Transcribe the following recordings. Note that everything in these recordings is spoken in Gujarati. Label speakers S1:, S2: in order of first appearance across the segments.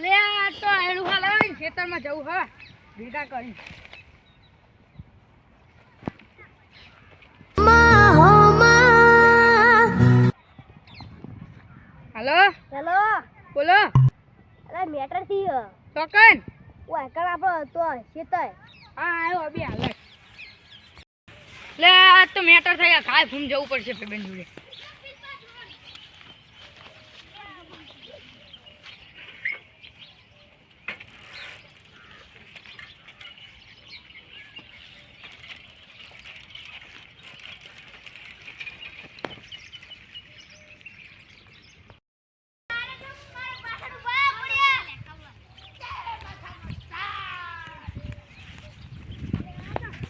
S1: અલે આ તો આયડું હાલ આવે ખેતરમાં જવું હા ભેગા કરી. હેલો?
S2: હેલો?
S1: બોલો.
S2: અરે મેટરથી
S1: ટોકન
S2: ઓય કર આપણો તો ખેતર.
S1: હા આવ્યો અભી હાલ લે આ તો મેટર થયા ખાય ફૂમ જવું પડશે બેન જોડે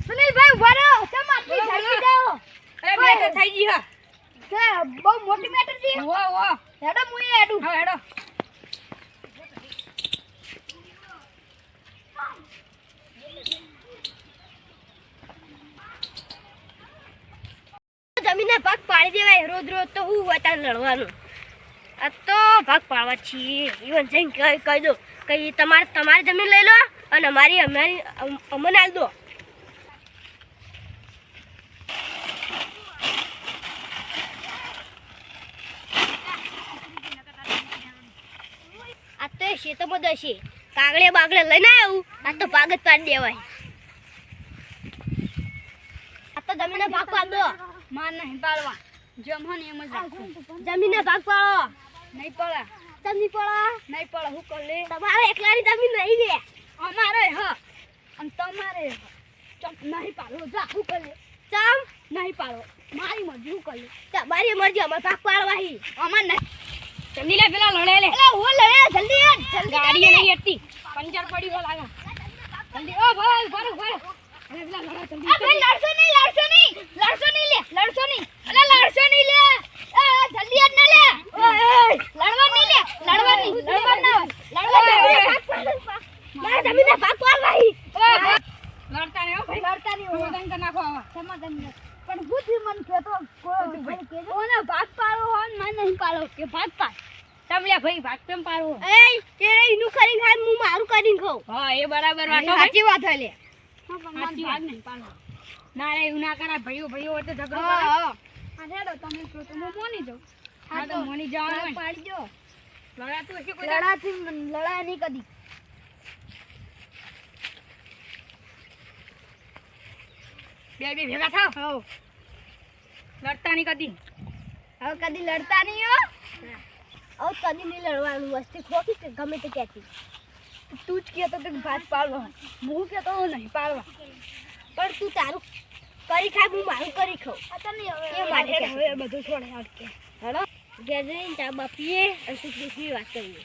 S2: સુનિલભાઈ ઊભા રહો કેમ આટલી
S1: બોલો,
S2: જલ્દી
S1: બોલો.
S2: જાઓ
S1: અરે મેટર થઈ ગઈ હા
S2: કે બહુ મોટી મેટર છે
S1: વો વો
S2: હેડો હું એ હેડું. જમીને ભાગ પાડી દેવાય રોજ રોજ તો હું હોય તારે લડવાનું આ તો ભાગ પાડવા છીએ. ઈવન જઈને કહી દો કે તમારે તમારી જમીન લઈ લો અને અમારી અમારી અમને આવી દો. આ તો શેતમાં દશે કાગડે બાગડે લઈને આવ્યું આ તો ભાગત પાડી દેવાય. આ તો જમીને ભાગ પાડો
S1: માર નહીં પાડવા. જેમ ને એમ જ રાખો.
S2: જમીને ભાગ પાડો.
S1: નહીં પડે.
S2: જમી પડો.
S1: નહીં પડે હું કર લે.
S2: તમારે એકલાની જમીન નહીં લે.
S1: અમારે હ. અને તમારે ચમ નહીં પાડો. જા હું કર લે.
S2: ચમ.
S1: નહીં પાડો. મારી મરજી હું કર લે.
S2: તમારી મરજી અમારે ભાગ પાડવા
S1: અમારે નહીં. જલ્દી લે પેલા લડે લે.
S2: એલા હું લડે જલ્દી હેડ, જલ્દી
S1: ગાડી. નહીં હતી પંચર પડી હો લાગે જલ્દી ઓ ભાઈ ભરો ભરો અરે પેલા લડો જલ્દી.
S2: ભાઈ લડશો નહીં લડશો નહીં લડશો નહીં લે લડશો નહીં. અલા લડશો નહીં લે. એ, જલ્દી હેડ ના લે. લડવા નહીં લે લડવા નહીં લડવા ના લડવા
S1: ઓય,
S2: જમીને ભાગ પાડ. મારા જમીને ભાગ હી
S1: ઓય, ભાઈ. લડતા નહીં હો ભાઈ.
S2: લડતા નહીં હોય.
S1: દંગ નાખો આવા.
S2: નહીં. પણ બુદ્ધિ મન કહેતો કોઈ કહેજો.
S1: કોને ભાગ પાડો હોય ને મને નહીં પાડો કે ભાગ પાડ. તમે ભાઈ ભાગ કેમ પાડવો
S2: એય, તે ઇનું કરી ખાય હું મારું કરીને ખાઉં.
S1: હા એ બરાબર વાતો
S2: સાચી વાત હે લે
S1: સાચી વાત. નહીં પાડો. ના રે એવું ના કરાય. ભાઈઓ ભાઈઓ વચ્ચે ઝઘડો
S2: હા,
S1: કરે.
S2: હા.
S1: હેડો તમે તો હું મોની જાઉં.
S2: હા
S1: તો મોની જવાનું
S2: પાડજો.
S1: લડાતું હશે કોઈ?
S2: લડાથી લડાય નહીં કદી.
S1: બે બે ભેગા થાવ? લડતા નહીં કદી?
S2: હવે કદી લડતા નહીં હો. હવે કદી નહીં લડવાનું વસ્તી ખોખી છે ગમે તે કહેતી.
S1: તું જ કહેતો તો કે ભાત પાડવા હું કહેતો હું નહીં પાડવા
S2: પણ તું તારું કરી ખાય હું મારું કરી ખાઉં. એ માટે
S1: હવે બધું છોડે હટ કે
S2: હેડો ઘેર જઈને ચા બાપીએ અને તું વાત કરીએ.